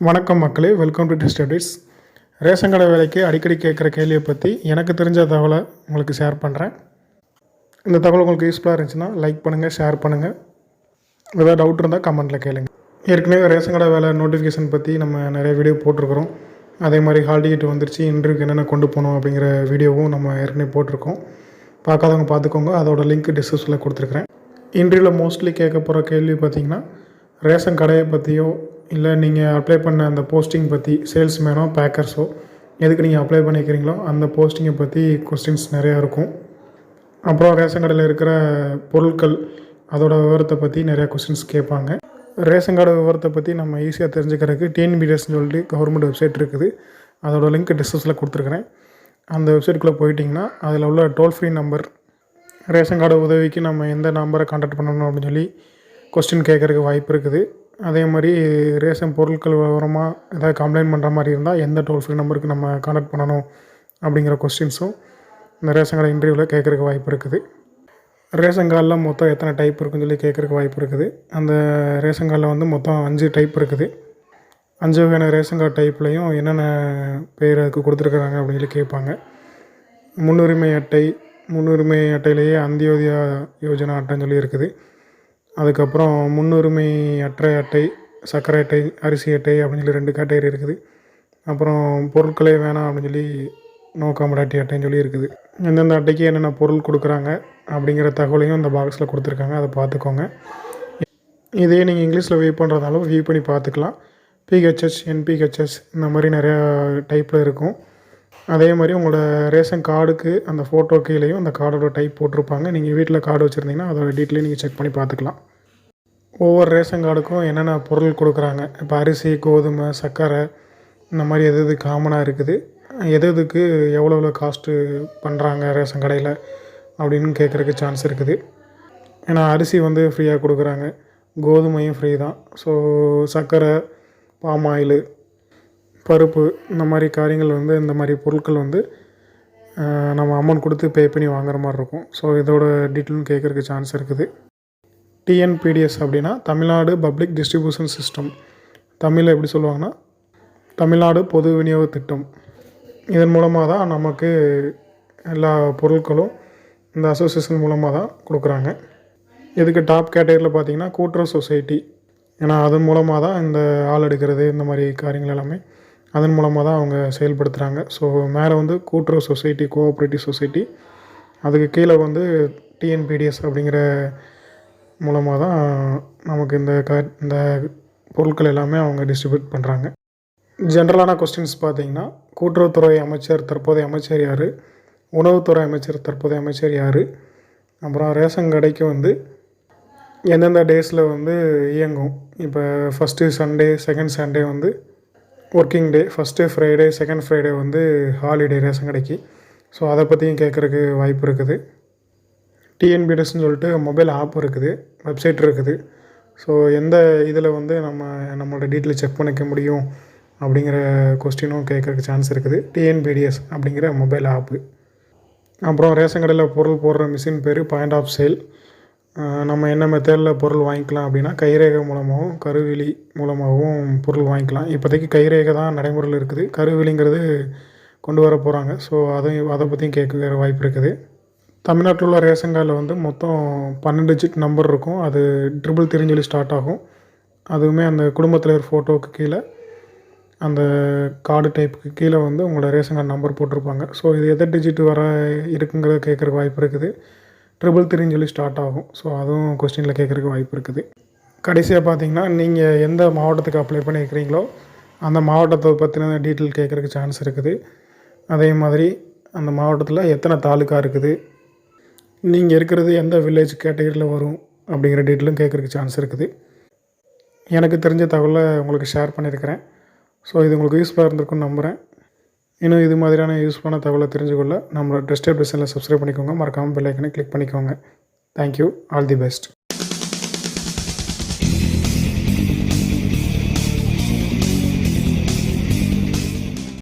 வணக்கம் மக்களே welcome to test updates ration கடை வேலைக்கு அடிக்கடி கேட்குற கேள்வியை பற்றி எனக்கு தெரிஞ்ச தகவலை உங்களுக்கு ஷேர் பண்ணுறேன் இந்த தகவல் உங்களுக்கு யூஸ்ஃபுல்லாக இருந்துச்சுன்னா லைக் பண்ணுங்கள் ஷேர் பண்ணுங்கள் ஏதாவது டவுட் இருந்தால் கமெண்ட்டில் கேளுங்க. ஏற்கனவே ரேஷன் கடை வேலை நோட்டிஃபிகேஷன் பற்றி நம்ம நிறைய வீடியோ போட்டிருக்கிறோம். அதே மாதிரி ஹால் டிக்கெட் வந்துருச்சு இன்டர்வியூக்கு என்னென்ன கொண்டு போகணும் அப்படிங்கிற வீடியோவும் நம்ம ஏற்கனவே போட்டிருக்கோம். பார்க்காதவங்க பார்த்துக்கோங்க அதோட லிங்க் டிஸ்கிரிப்ஷனில் கொடுத்துருக்குறேன். இன்டர்வியூவில் மோஸ்ட்லி கேட்க போகிற கேள்வி பார்த்திங்கன்னா ரேஷன் கடையை பற்றியோ இல்லை நீங்கள் அப்ளை பண்ண அந்த போஸ்டிங் பற்றி சேல்ஸ்மேனோ பேக்கர்ஸோ எதுக்கு நீங்கள் அப்ளை பண்ணிக்கிறீங்களோ அந்த போஸ்டிங்கை பற்றி கொஸ்டின்ஸ் நிறையா இருக்கும். அப்புறம் ரேஷன் கடையில் இருக்கிற பொருட்கள் அதோட விவரத்தை பற்றி நிறையா கொஸ்டின்ஸ் கேட்பாங்க. ரேஷன் கார்டு விவரத்தை பற்றி நம்ம ஈஸியாக தெரிஞ்சுக்கிறதுக்கு டிஎன்பிடிஎஸ்னு சொல்லிட்டு கவர்மெண்ட் வெப்சைட் இருக்குது. அதோடய லிங்க் டிஸ்கிரிப்ஷனில் கொடுத்துருக்குறேன். அந்த வெப்சைட்டுக்குள்ளே போயிட்டிங்கன்னா அதில் உள்ள toll free number ration card உதவிக்கு நம்ம எந்த நம்பரை கான்டாக்ட் பண்ணணும் அப்படின்னு சொல்லி கொஸ்டின் கேட்குறதுக்கு வாய்ப்பு இருக்குது. அதே மாதிரி ரேஷன் பொருட்கள் விவரமாக ஏதாவது கம்ப்ளைண்ட் பண்ணுற மாதிரி இருந்தால் எந்த டோல் ஃப்ரீ நம்பருக்கு நம்ம கான்டாக்ட் பண்ணணும் அப்படிங்கிற கொஸ்டின்ஸும் இந்த ரேஷன் கார்டு இன்டர்வியூவில் கேட்குறக்கு வாய்ப்பு இருக்குது. ரேஷன் கார்டில் மொத்தம் எத்தனை டைப் இருக்குன்னு சொல்லி கேட்குறக்கு வாய்ப்பு இருக்குது. அந்த ரேஷன் கார்டில் வந்து மொத்தம் அஞ்சு டைப் இருக்குது. அஞ்சு வகையான ரேஷன் கார்டு டைப்லையும் என்னென்ன பேர் அதுக்கு கொடுத்துருக்குறாங்க அப்படின்னு சொல்லி கேட்பாங்க. முன்னுரிமை அட்டை முன்னுரிமை அட்டையிலேயே அந்தியோதயா யோஜனா அட்டைன்னு சொல்லி இருக்குது அதுக்கப்புறம் முன்னுரிமை அற்ற அட்டை சர்க்கரை அட்டை அரிசி அட்டை அப்படின்னு சொல்லி ரெண்டு கேட்டகரி இருக்குது. அப்புறம் பொருட்களே வேணாம் அப்படின்னு சொல்லி நோ காமடாட்டி அட்டைன்னு சொல்லி இருக்குது எந்தெந்த அட்டைக்கு என்னென்ன பொருள் கொடுக்குறாங்க அப்படிங்கிற தகவலையும் அந்த பாக்ஸில் கொடுத்துருக்காங்க. அதை பார்த்துக்கோங்க. இதே நீங்கள் இங்கிலீஷில் வியூ பண்ணுறதாலும் வியூ பண்ணி பார்த்துக்கலாம். பிஹெச்எஸ் என்பிஹெச்எஸ் இந்த மாதிரி நிறையா டைப்பில் இருக்கும். அதே மாதிரி உங்களோட ரேஷன் கார்டுக்கு அந்த ஃபோட்டோ கீழேயும் அந்த கார்டோட டைப் போட்டிருப்பாங்க. நீங்கள் வீட்டில் கார்டு வச்சுருந்தீங்கன்னா அதோட டீட்டெயிலையும் நீங்கள் செக் பண்ணி பார்த்துக்கலாம் ஒவ்வொரு ரேஷன் கார்டுக்கும் என்னென்ன பொருள் கொடுக்குறாங்க? இப்போ அரிசி கோதுமை சர்க்கரை இந்த மாதிரி எது எது காமனாக இருக்குது? எது எதுக்கு எவ்வளோ எவ்வளோ காஸ்ட்டு பண்ணுறாங்க ரேஷன் கடையில் அப்படின்னு கேட்குறக்கு சான்ஸ் இருக்குது. ஏன்னா அரிசி வந்து ஃப்ரீயாக கொடுக்குறாங்க. கோதுமையும் ஃப்ரீ தான். ஸோ சர்க்கரை பாம் ஆயிலு பருப்பு இந்த மாதிரி காரியங்கள் வந்து இந்த மாதிரி பொருட்கள் வந்து நம்ம அமௌண்ட் கொடுத்து பே பண்ணி வாங்குற மாதிரி இருக்கும். ஸோ இதோட டீட்டெயிலும் கேட்குறக்கு சான்ஸ் இருக்குது. டிஎன்பிடிஎஸ் அப்படின்னா தமிழ்நாடு பப்ளிக் டிஸ்ட்ரிபியூஷன் சிஸ்டம் தமிழில் எப்படி சொல்லுவாங்கன்னா தமிழ்நாடு பொது விநியோக திட்டம். இதன் மூலமாக தான் நமக்கு எல்லா பொருட்களும் இந்த அசோசியேஷன் மூலமாக தான் கொடுக்குறாங்க. இதுக்கு டாப் கேட்டகரியில் பார்த்தீங்கன்னா கூட்டுறவு சொசைட்டி ஏன்னா அதன் மூலமாக தான் இந்த ஆள் எடுக்கிறது இந்த மாதிரி காரியங்கள் எல்லாமே. அதன் மூலமாக தான் அவங்க செயல்படுத்துகிறாங்க ஸோ மேலே வந்து கூட்டுறவு சொசைட்டி கோஆப்ரேட்டிவ் சொசைட்டி அதுக்கு கீழே வந்து டிஎன்பிடிஎஸ் அப்படிங்கிற மூலமாக தான் நமக்கு இந்த க இந்த பொருட்கள் எல்லாமே அவங்க டிஸ்ட்ரிபியூட் பண்ணுறாங்க ஜென்ரலான கொஸ்டின்ஸ் பார்த்தீங்கன்னா கூட்டுறவுத்துறை அமைச்சர் தற்போதைய அமைச்சர் யார்? உணவுத்துறை அமைச்சர் தற்போதைய அமைச்சர் யார்? அப்புறம் ரேஷன் கடைக்கு வந்து எந்தெந்த டேஸில் வந்து இயங்கும்? இப்போ ஃபஸ்ட்டு சண்டே செகண்ட் சண்டே வந்து working day first Friday second Friday வந்து ஹாலிடே ரேஷன் கடைக்கு. ஸோ அதை பற்றியும் கேட்குறக்கு வாய்ப்பு இருக்குது. டிஎன்பிஎஸ்ன்னு சொல்லிட்டு மொபைல் ஆப் இருக்குது வெப்சைட் இருக்குது. ஸோ எந்த இதில் வந்து நம்ம நம்மளோட டீட்டெயில் செக் பண்ணிக்க முடியும் அப்படிங்கிற கொஸ்டினும் கேட்குறக்கு சான்ஸ் இருக்குது. டிஎன்பிடிஎஸ் அப்படிங்கிற மொபைல் ஆப்பு அப்புறம் ரேஷன் கடையில் பொருள் போடுற மிஷின் பேர் பாயிண்ட் ஆஃப் சேல் நம்ம என்ன மெத்தடில் பொருள் வாங்கிக்கலாம் அப்படின்னா கைரேகை மூலமாகவும் கருவிழி மூலமாகவும் பொருள் வாங்கிக்கலாம். இப்போதைக்கு கைரேகை தான் நடைமுறையில் இருக்குது. கருவிழிங்கிறது கொண்டு வர போகிறாங்க ஸோ அதையும் அதை பற்றியும் கேட்க வாய்ப்பு இருக்குது. தமிழ்நாட்டில் உள்ள ரேஷன் கார்டில் வந்து மொத்தம் பன்னெண்டு டிஜிட் நம்பர் இருக்கும். அது ட்ரிபிள் தெரிஞ்சொலி ஸ்டார்ட் ஆகும். அதுவுமே அந்த குடும்பத்தலைவர் ஃபோட்டோவுக்கு கீழே அந்த கார்டு டைப்புக்கு கீழே வந்து உங்களோட ரேஷன் கார்டு நம்பர் போட்டிருப்பாங்க. ஸோ இது எதை டிஜிட் வர இருக்குங்கிறத கேட்குற வாய்ப்பு இருக்குது. ட்ரிபிள் த்ரீன்னு சொல்லி ஸ்டார்ட் ஆகும். ஸோ அதுவும் கொஸ்டினில் கேட்குறக்கு வாய்ப்பு இருக்குது. கடைசியாக பார்த்தீங்கன்னா நீங்கள் எந்த மாவட்டத்துக்கு அப்ளை பண்ணியிருக்கிறீங்களோ அந்த மாவட்டத்தை பற்றின டீட்டெயில் கேட்குறக்கு சான்ஸ் இருக்குது. அதே மாதிரி அந்த மாவட்டத்தில் எத்தனை தாலுக்கா இருக்குது? நீங்கள் இருக்கிறது எந்த வில்லேஜ் கேட்டகரியில் வரும் அப்படிங்கிற டீட்டெயிலும் கேட்குறக்கு சான்ஸ் இருக்குது. எனக்கு தெரிஞ்ச தகவலை உங்களுக்கு ஷேர் பண்ணியிருக்கிறேன் ஸோ இது உங்களுக்கு யூஸ்ஃபுல்லாக இருந்திருக்குன்னு நம்புகிறேன் இன்னும் இது மாதிரியான யூஸ்ஃபுல்லான தகவலை தெரிஞ்சுக்கொள்ள நம்மளோட டெஸ்டர் டிஸ்கிரிப்ஷனில் சப்ஸ்கிரைப் பண்ணிக்கோங்க. மறக்காமல் பெல் ஐக்கனை கிளிக் பண்ணிக்கோங்க. Thank you all the best